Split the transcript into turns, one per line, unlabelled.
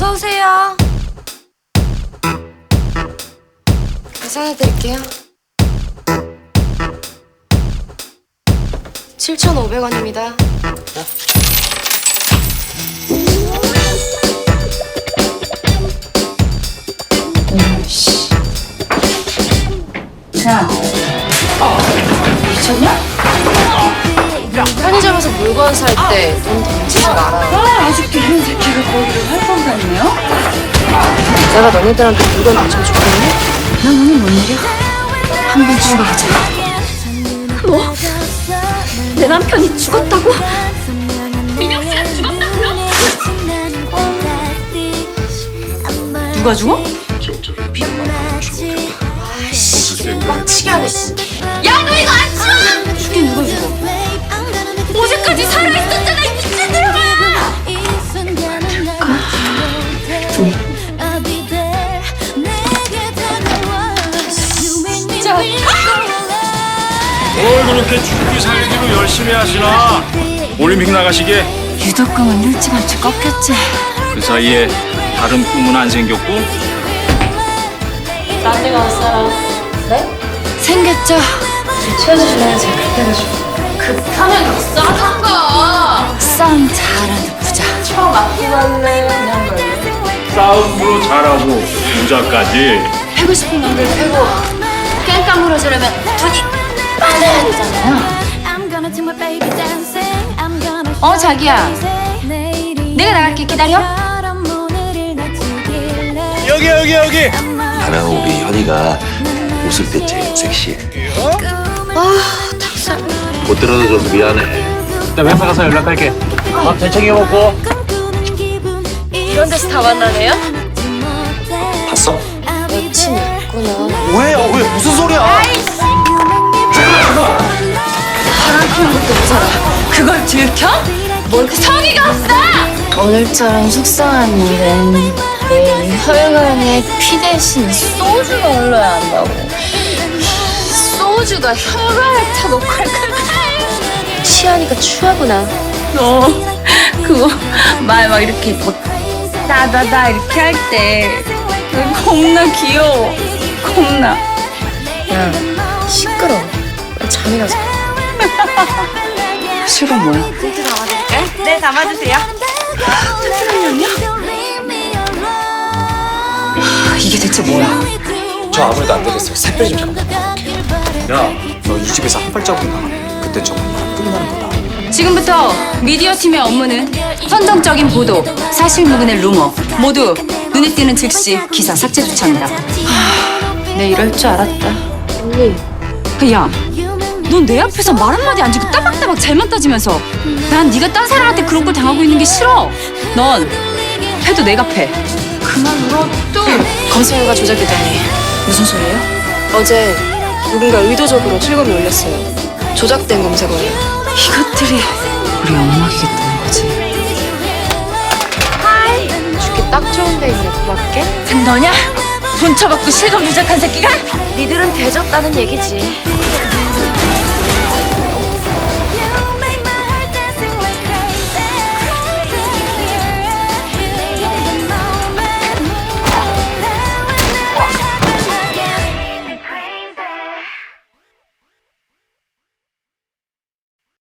어서 오세요. 계산해 드릴게요. 7,500원입니다. 편의점에서 물건 살 때돈던 내가 너네들한테 물건 던져줄겠니?
난 오늘 뭔 일이야?
한번 죽어보자.
뭐? 내 남편이 죽었다고? 누가 죽어?
빡치게 하네.
야,
뭘 그렇게 죽기 살기로 열심히 하시나? 올림픽 나가시게
유독금은 일찌감치 꺾였지.
그 사이에 다른 꿈은 안 생겼고
생겼죠?
채워주시면 제가 그때 가지고.
급하면 싸한 거! 싸움 잘하는 부자.
싸움으로 잘하고 부자까지
패고 싶은 놈들 패고 깽깡으로 저려면 돈이 빨라야 되잖아요.
어 자기야 내가 나갈게 기다려
여기 여기 여기
나는 우리 현이가 웃을 때 제일 섹시해. 못 들어줘서 미안해.
나 회사 가서 연락할게 밥 대책해 먹고
이런 데서 다 만나네요?
봤어?
여친
그걸 들켜? 뭘 성의가 없어!
오늘처럼 속상한 일은 내일 혈관에 피 대신 소주가 흘러야 한다고 소주가 혈관을 타고 콸콸콸
취하니까 추하구나.
너 그거 말 막 이렇게 막 따다다 이렇게 할 때 겁나 귀여워 겁나
야, 시끄러워. 나 잠이라서.
술은 뭐야?
네 담아주세요
이게 대체 뭐야?
저 아무래도 안 되겠어요. 새빼리 좀 잠깐 야, 너 이 집에서 한 발자국 나가면 그때 정말 끝나는 거다.
지금부터 미디어 팀의 업무는 선정적인 보도, 사실무근의 루머 모두 눈에 띄는 즉시 기사 삭제 조치합니다. 내 이럴 줄 알았다.
언니,
야, 넌 내 앞에서 말 한마디 안 주고 따박따박 잘만 따지면서 난 네가 딴 사람한테 그런 걸 당하고 있는 게 싫어. 넌 패도 내가 패. 그만 울어 또.
검색어가 조작되다니.
무슨 소리예요?
어제 누군가 의도적으로 실검에 올렸어요. 조작된 검색어예요.
이것들이 우리 엄마이겠다는 거지.
죽기 딱 좋은 데 있네, 고맙게.
너냐? 돈 쳐받고 실검 누적한 새끼가?
니들은 대졌다는 얘기지.